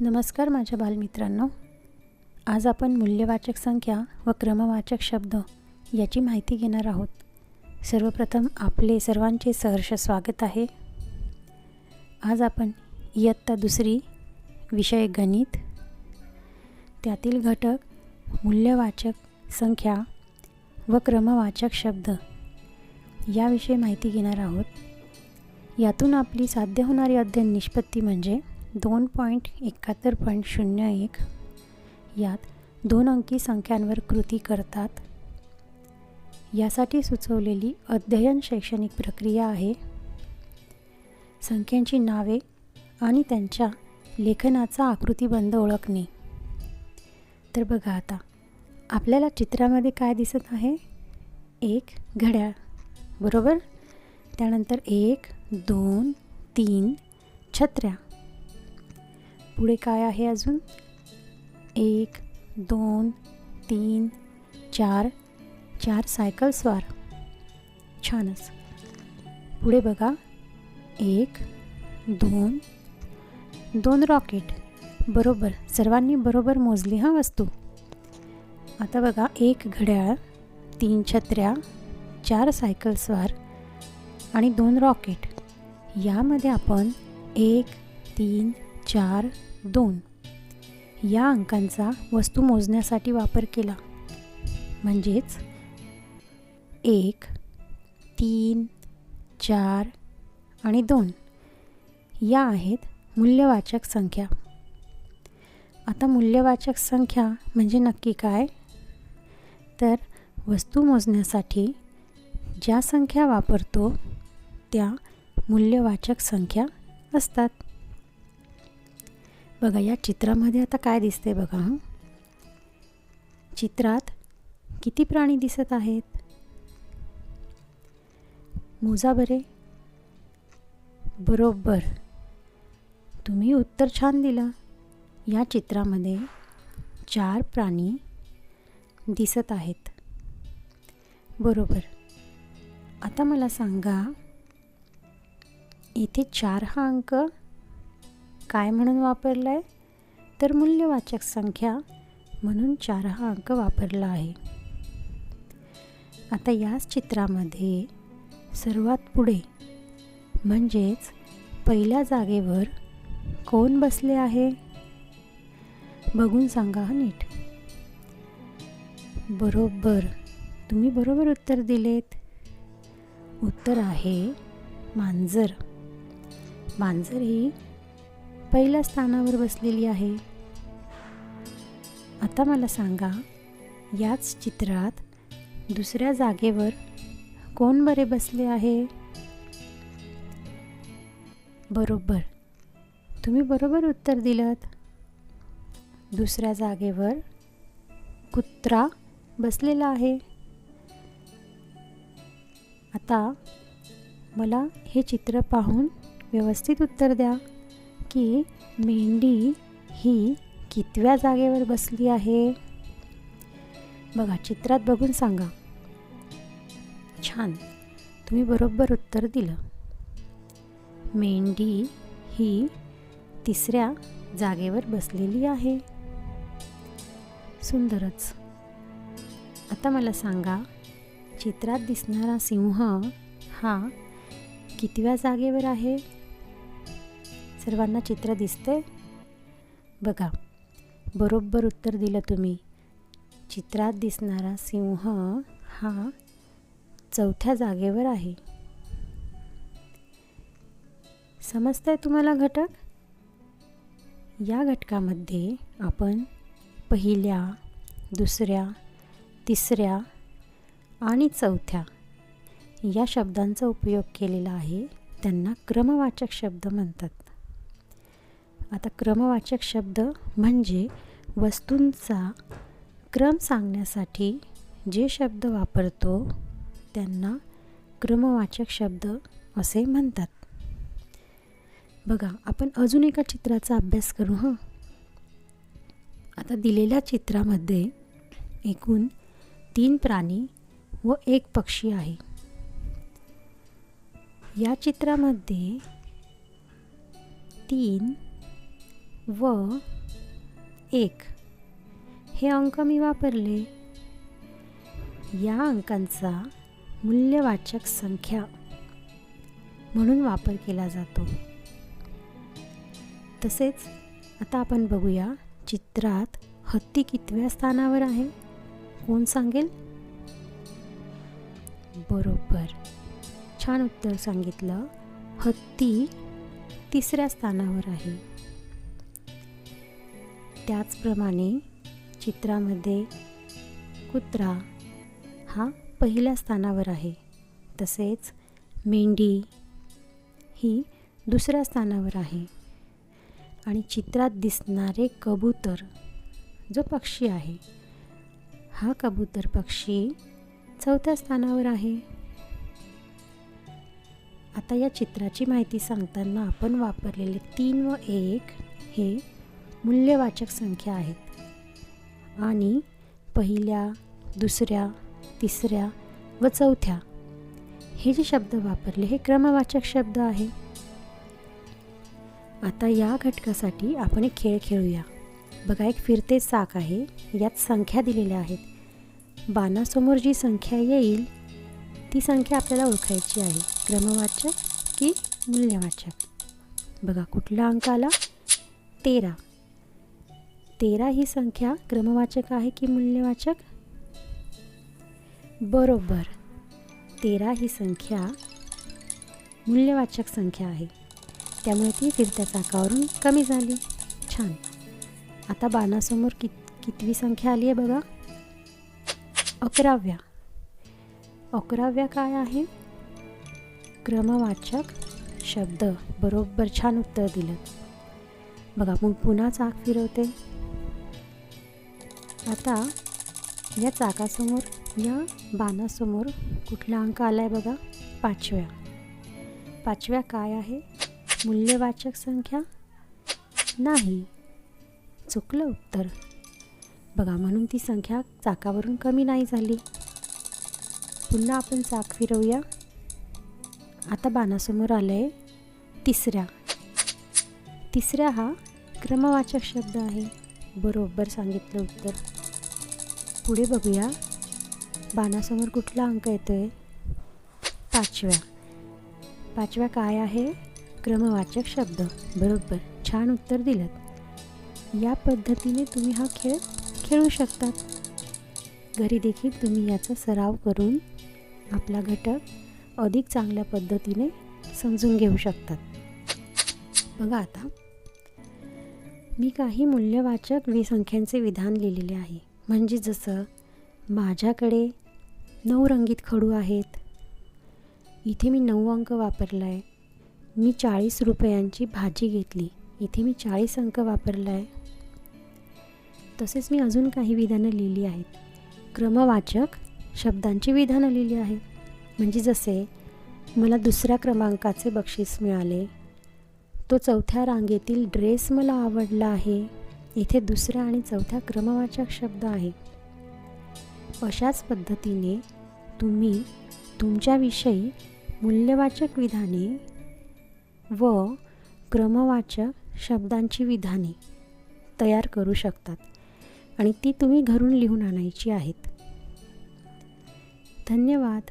नमस्कार माझ्या बालमित्रांनो. आज आपण मूल्यवाचक संख्या व क्रमवाचक शब्द याची माहिती घेणार आहोत. सर्वप्रथम आपले सर्वांचे सहर्ष स्वागत आहे. आज आपण इयत्ता दुसरी विषय गणित. त्यातील घटक मूल्यवाचक संख्या व क्रमवाचक शब्द याविषयी माहिती घेणार आहोत. यातून आपली साध्य होणारी अध्ययन निष्पत्ती म्हणजे दोन पॉईंट एकाहत्तर पॉईंट शून्य एक यात दोन अंकी संख्यांवर कृती करतात. यासाठी सुचवलेली अध्ययन शैक्षणिक प्रक्रिया आहे. संख्यांची नावे आणि त्यांच्या लेखनाचा आकृतीबंध ओळखणे. तर बघा आता आपल्याला चित्रामध्ये काय दिसत आहे? एक घड्याळ बरोबर? त्यानंतर एक दोन तीन छत्र्या. पुढे काय आहे अजून? एक दोन तीन चार. चार सायकल स्वार छानच. पुढे बघा. एक दोन. दोन रॉकेट बरोबर. सर्वांनी बरोबर मोजली हा वस्तू. आता बघा एक घड्याळ तीन छत्र्या चार सायकल स्वार आणि दोन रॉकेट यामध्ये आपण एक तीन चार दोन. या अंकांचा वस्तू मोजण्यासाठी वापर केला. म्हणजेच एक तीन चार आणि दोन. या आहेत मूल्यवाचक संख्या. आता मूल्यवाचक संख्या म्हणजे नक्की काय? तर वस्तू मोजण्यासाठी ज्या संख्या वापरतो त्या मूल्यवाचक संख्या असतात. बघा या चित्रामध्ये आता काय दिसते बघा चित्रात किती प्राणी दिसत आहेत? मोजा बरे. बरोबर. तुम्ही उत्तर छान दिलं. या चित्रामध्ये चार प्राणी दिसत आहेत. बरोबर. आता मला सांगा इथे चार हा अंक काय म्हणून वापरला आहे तर मूल्यवाचक संख्या म्हणून चार हा अंक वापरला आहे. आता याच चित्रामध्ये सर्वात पुढे म्हणजेच पहिल्या जागेवर कोण बसले आहे? बघून सांगा नीट. बरोबर. तुम्ही बरोबर उत्तर दिलेत. उत्तर आहे मांजर. मांजर ही पहिल्या स्थानावर बसलेली आहे. आता मला सांगा याच चित्रात दुसऱ्या जागेवर कोण बरे बसले आहे? बरोबर. तुम्ही बरोबर उत्तर दिलं दुसऱ्या जागेवर कुत्रा बसलेला आहे. आता मला हे चित्र पाहून व्यवस्थित उत्तर द्या. की मेंढी ही कितव्या जागेवर बसली आहे? बघा चित्रात बघून सांगा. छान. तुम्ही बरोबर उत्तर दिलं. मेंढी ही तिसऱ्या जागेवर बसलेली आहे. सुंदरच. आता मला सांगा चित्रात दिसणारा सिंह हा कितव्या जागेवर आहे? सर्वांना चित्र दिसते बघा बरोबर उत्तर दिलं तुम्ही. चित्रात दिसणारा सिंह हा चौथ्या जागेवर आहे. समजतंय तुम्हाला घटक? या घटकामध्ये आपण पहिल्या दुसऱ्या तिसऱ्या आणि चौथ्या या शब्दांचा उपयोग केलेला आहे. त्यांना क्रमवाचक शब्द म्हणतात. आता क्रमवाचक शब्द म्हणजे वस्तूंचा क्रम सांगण्यासाठी जे शब्द वापरतो त्यांना क्रमवाचक शब्द असे म्हणतात. बघा आपण अजून एका चित्राचा अभ्यास करू हां? आता दिलेल्या चित्रामध्ये एकूण तीन प्राणी व एक पक्षी आहे. या चित्रामध्ये तीन व एक. हे अंक मी वापरले. या अंकांचा मूल्यवाचक संख्या म्हणून वापर केला जातो. तसेच आता आपण बघूया चित्रात हत्ती कितव्या स्थानावर आहे? कोण सांगेल? बरोबर. छान उत्तर सांगितलं. हत्ती तिसऱ्या स्थानावर आहे. त्याचप्रमाणे चित्रामध्ये कुत्रा हा पहिल्या स्थानावर आहे. तसेच मेंढी ही दुसऱ्या स्थानावर आहे. आणि चित्रात दिसणारे कबूतर जो पक्षी आहे हा कबूतर पक्षी चौथ्या स्थानावर आहे. आता या चित्राची माहिती सांगताना आपण वापरलेले तीन व एक हे मूल्यवाचक संख्या आहेत. आणि पहिल्या दुसऱ्या तिसऱ्या व चौथ्या. हे जे शब्द वापरले हे क्रमवाचक शब्द आहे. आता या घटकासाठी आपण एक खेळ खेळूया. बघा एक फिरते चाक आहे. यात संख्या दिलेल्या आहेत. बाणासमोर जी संख्या येईल ती संख्या आपल्याला ओळखायची आहे. क्रमवाचक की मूल्यवाचक? बघा कुठला अंक आला तेरा. तेरा ही संख्या क्रमवाचक आहे की मूल्यवाचक? बरोबर. तेरा ही संख्या मूल्यवाचक संख्या आहे. त्यामुळे ती फिरत्या चाकावरून कमी झाली. छान. आता बाणासमोर कित कितवी संख्या आली आहे बघा. अकराव्या. अकराव्या काय आहे? क्रमवाचक शब्द. बरोबर छान उत्तर दिलं. बघा मग पुन्हा चाक फिरवते. आता या चाकासमोर या बाणासमोर कुठला अंक आला आहे बघा? पाचव्या. पाचव्या काय आहे? मूल्यवाचक संख्या? नाही. चुकलं उत्तर. बघा म्हणून ती संख्या चाकावरून कमी नाही झाली. पुन्हा आपण चाक फिरवूया. आता बाणासमोर आलं आहे तिसऱ्या. तिसऱ्या हा क्रमवाचक शब्द आहे. बरोबर सांगितलं उत्तर. पुढे बघूया. बाणासमोर कुठला अंक येतो आहे पाचव्या. पाचव्या काय आहे? क्रमवाचक शब्द. बरोबर. छान उत्तर दिलं या पद्धतीने तुम्ही हा खेळ खेळू शकतात. घरी देखील तुम्ही याचा सराव करून आपला घटक अधिक चांगल्या पद्धतीने समजून घेऊ शकतात. बघा आता. मी काही मूल्यवाचक विसंख्यांचे विधान लिहिलेले आहे. म्हणजे जसं माझ्याकडे नऊ रंगीत खडू आहेत. इथे मी नऊ अंक वापरला आहे मी चाळीस रुपयांची भाजी घेतली. इथे मी चाळीस अंक वापरला आहे तसेच मी अजून काही विधानं लिहिली आहेत. क्रमवाचक शब्दांची विधानं लिहिली आहेत. म्हणजे जसे मला दुसऱ्या क्रमांकाचे बक्षीस मिळाले. तो चौथ्या रांगेतील ड्रेस मला आवडला आहे. इथे दुसऱ्या आणि चौथ्या क्रमवाचक शब्द आहे. अशाच पद्धतीने तुम्ही तुमच्याविषयी मूल्यवाचक विधाने व क्रमवाचक शब्दांची विधाने तयार करू शकतात आणि ती तुम्ही घरून लिहून आणायची आहेत. धन्यवाद.